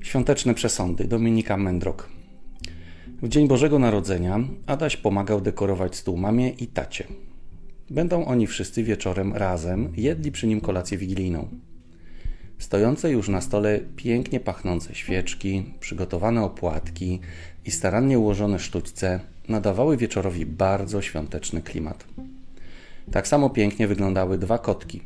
Świąteczne przesądy Dominika Mędrok. W dzień Bożego Narodzenia Adaś pomagał dekorować stół mamie i tacie. Będą oni wszyscy wieczorem razem jedli przy nim kolację wigilijną. Stojące już na stole pięknie pachnące świeczki, przygotowane opłatki i starannie ułożone sztućce nadawały wieczorowi bardzo świąteczny klimat. Tak samo pięknie wyglądały dwa kotki: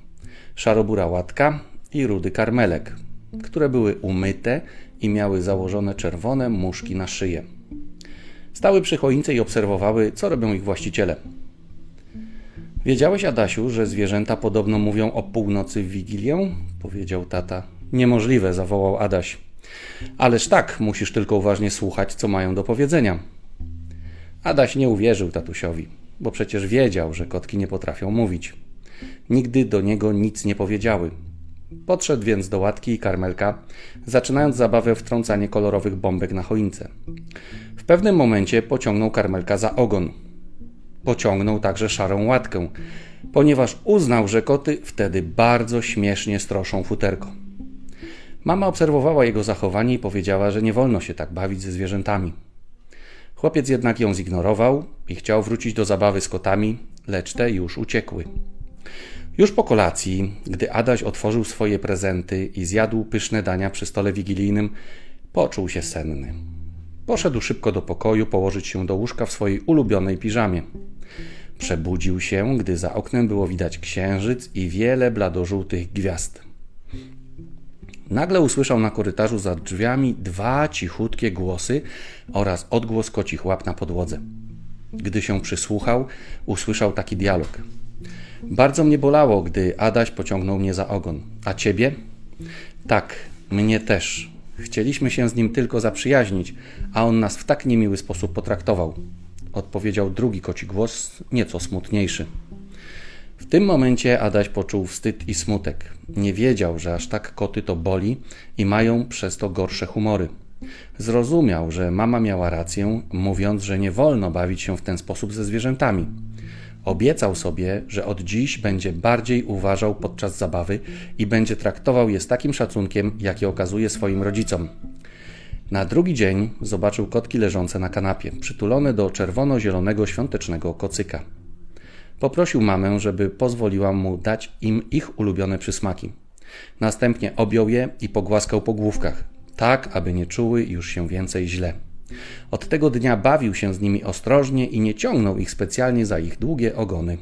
szarobura łatka i rudy karmelek, które były umyte i miały założone czerwone muszki na szyję. Stały przy choince i obserwowały, co robią ich właściciele. Wiedziałeś, Adasiu, że zwierzęta podobno mówią o północy w Wigilię? powiedział tata. Niemożliwe, zawołał Adaś. Ależ tak, musisz tylko uważnie słuchać, co mają do powiedzenia. Adaś nie uwierzył tatusiowi, bo przecież wiedział, że kotki nie potrafią mówić. Nigdy do niego nic nie powiedziały. Podszedł więc do łatki i karmelka, zaczynając zabawę wtrącanie kolorowych bombek na choince. W pewnym momencie pociągnął karmelka za ogon. Pociągnął także szarą łatkę, ponieważ uznał, że koty wtedy bardzo śmiesznie stroszą futerko. Mama obserwowała jego zachowanie i powiedziała, że nie wolno się tak bawić ze zwierzętami. Chłopiec jednak ją zignorował i chciał wrócić do zabawy z kotami, lecz te już uciekły. Już po kolacji, gdy Adaś otworzył swoje prezenty i zjadł pyszne dania przy stole wigilijnym, poczuł się senny. Poszedł szybko do pokoju położyć się do łóżka w swojej ulubionej piżamie. Przebudził się, gdy za oknem było widać księżyc i wiele bladożółtych gwiazd. Nagle usłyszał na korytarzu za drzwiami dwa cichutkie głosy oraz odgłos kocich łap na podłodze. Gdy się przysłuchał, usłyszał taki dialog. Bardzo mnie bolało, gdy Adaś pociągnął mnie za ogon. A ciebie? Tak, mnie też. Chcieliśmy się z nim tylko zaprzyjaźnić, a on nas w tak niemiły sposób potraktował. Odpowiedział drugi koci głos, nieco smutniejszy. W tym momencie Adaś poczuł wstyd i smutek. Nie wiedział, że aż tak koty to boli i mają przez to gorsze humory. Zrozumiał, że mama miała rację, mówiąc, że nie wolno bawić się w ten sposób ze zwierzętami. Obiecał sobie, że od dziś będzie bardziej uważał podczas zabawy i będzie traktował je z takim szacunkiem, jaki okazuje swoim rodzicom. Na drugi dzień zobaczył kotki leżące na kanapie, przytulone do czerwono-zielonego świątecznego kocyka. Poprosił mamę, żeby pozwoliła mu dać im ich ulubione przysmaki. Następnie objął je i pogłaskał po główkach, tak aby nie czuły już się więcej źle. Od tego dnia bawił się z nimi ostrożnie i nie ciągnął ich specjalnie za ich długie ogony.